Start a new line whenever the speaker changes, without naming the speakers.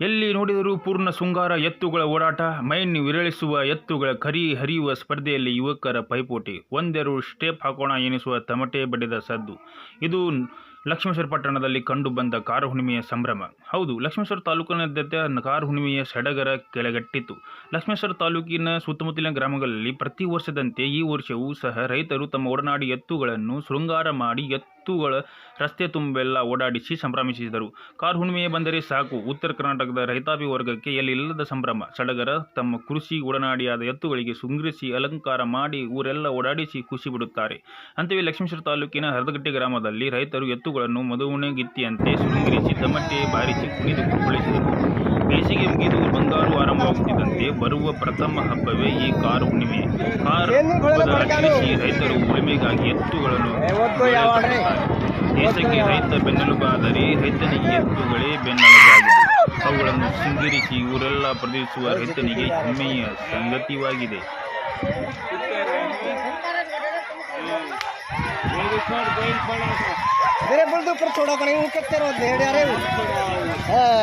ಎಲ್ಲಿ ನೋಡಿದರೂ ಪೂರ್ಣ ಶೃಂಗಾರ ಎತ್ತುಗಳ ಓಡಾಟ ಮೈನ್ ವಿರಳಿಸುವ ಎತ್ತುಗಳ ಕರಿ ಹರಿಯುವ ಸ್ಪರ್ಧೆಯಲ್ಲಿ ಯುವಕರ ಪೈಪೋಟಿ. ಒಂದೆರಡು ಸ್ಟೆಪ್ ಹಾಕೋಣ ಎನಿಸುವ ತಮಟೆ ಬಡಿದ ಸದ್ದು. ಇದು ಲಕ್ಷ್ಮೇಶ್ವರ ಪಟ್ಟಣದಲ್ಲಿ ಕಂಡು ಬಂದ ಕಾರ ಹುಣ್ಣಿಮೆಯ ಸಂಭ್ರಮ. ಹೌದು, ಲಕ್ಷ್ಮೇಶ್ವರ ತಾಲೂಕಿನಾದ್ಯಂತ ಕಾರ ಹುಣ್ಣಿಮೆಯ ಸಡಗರ ಕೆಳಗಟ್ಟಿತ್ತು. ಲಕ್ಷ್ಮೇಶ್ವರ ತಾಲೂಕಿನ ಸುತ್ತಮುತ್ತಲಿನ ಗ್ರಾಮಗಳಲ್ಲಿ ಪ್ರತಿ ವರ್ಷದಂತೆ ಈ ವರ್ಷವೂ ಸಹ ರೈತರು ತಮ್ಮ ಒಡನಾಡಿ ಎತ್ತುಗಳನ್ನು ಶೃಂಗಾರ ಮಾಡಿ ಎತ್ತುಗಳ ರಸ್ತೆ ತುಂಬೆಲ್ಲ ಓಡಾಡಿಸಿ ಸಂಭ್ರಮಿಸಿದರು. ಕಾರ್ ಹುಣ್ಣಿಮೆಯ ಬಂದರೆ ಸಾಕು. ಉತ್ತರ ಕರ್ನಾಟಕದ ರೈತಾಪಿ ವರ್ಗಕ್ಕೆ ಎಲ್ಲಿಲ್ಲದ ಸಂಭ್ರಮ. ಸಡಗರ ತಮ್ಮ ಕೃಷಿ, ಒಡನಾಡಿಯಾದ ಎತ್ತುಗಳಿಗೆ ಶೃಂಗರಿಸಿ ಅಲಂಕಾರ ಮಾಡಿ ಊರೆಲ್ಲ ಓಡಾಡಿಸಿ ಖುಷಿ ಬಿಡುತ್ತಾರೆ. ಅಂತೆಯೇ ಲಕ್ಷ್ಮೇಶ್ವರ ತಾಲೂಕಿನ ಹರದಗಟ್ಟೆ ಗ್ರಾಮದಲ್ಲಿ ರೈತರು ಹಿಟ್ಟುಗಳನ್ನು ಮದುವಣೆ ಗಿತ್ತಿಯಂತೆ ಶೃಂಗರಿಸಿ ತಮಟೆ ಬಾರಿಸಿ ಕುಣಿದು ಕುಪ್ಪಳಿಸಿದರು. ಬೇಸಿಗೆ ಮುಗಿದು ಬಂಗಾರು ಆರಂಭವಾಗುತ್ತಿದ್ದಂತೆ ಬರುವ ಪ್ರಥಮ ಹಬ್ಬವೇ ಈ ಕಾರು ಹುಣ್ಣಿಮೆ. ಕಾರು ಆಚರಿಸಿ ರೈತರು ಉಳಿಮೆಗಾಗಿ ಎತ್ತುಗಳನ್ನು ದೇಶಕ್ಕೆ ರೈತ ಬೆನ್ನೆಲುಬಾದರೆ ರೈತನಿಗೆ ಎತ್ತುಗಳೇ ಬೆನ್ನೆಲುಬಾಗಿದೆ. ಅವುಗಳನ್ನು ಸಿಂಗಿರಿಸಿ ಊರೆಲ್ಲ ಪ್ರದೇಶಿಸುವ ರೈತನಿಗೆ ಹೆಮ್ಮೆಯ
ಸಂಗತಿವಾಗಿದೆ ਮੇਰੇ ਬੁਲਦ ਉੱਪਰ ਥੋੜਾ ਪਾਣੀ ਉਹ ਕਿੱਥੇ ਰੋਦੇ ਡਿਆ ਰੇ ਹਾਂ।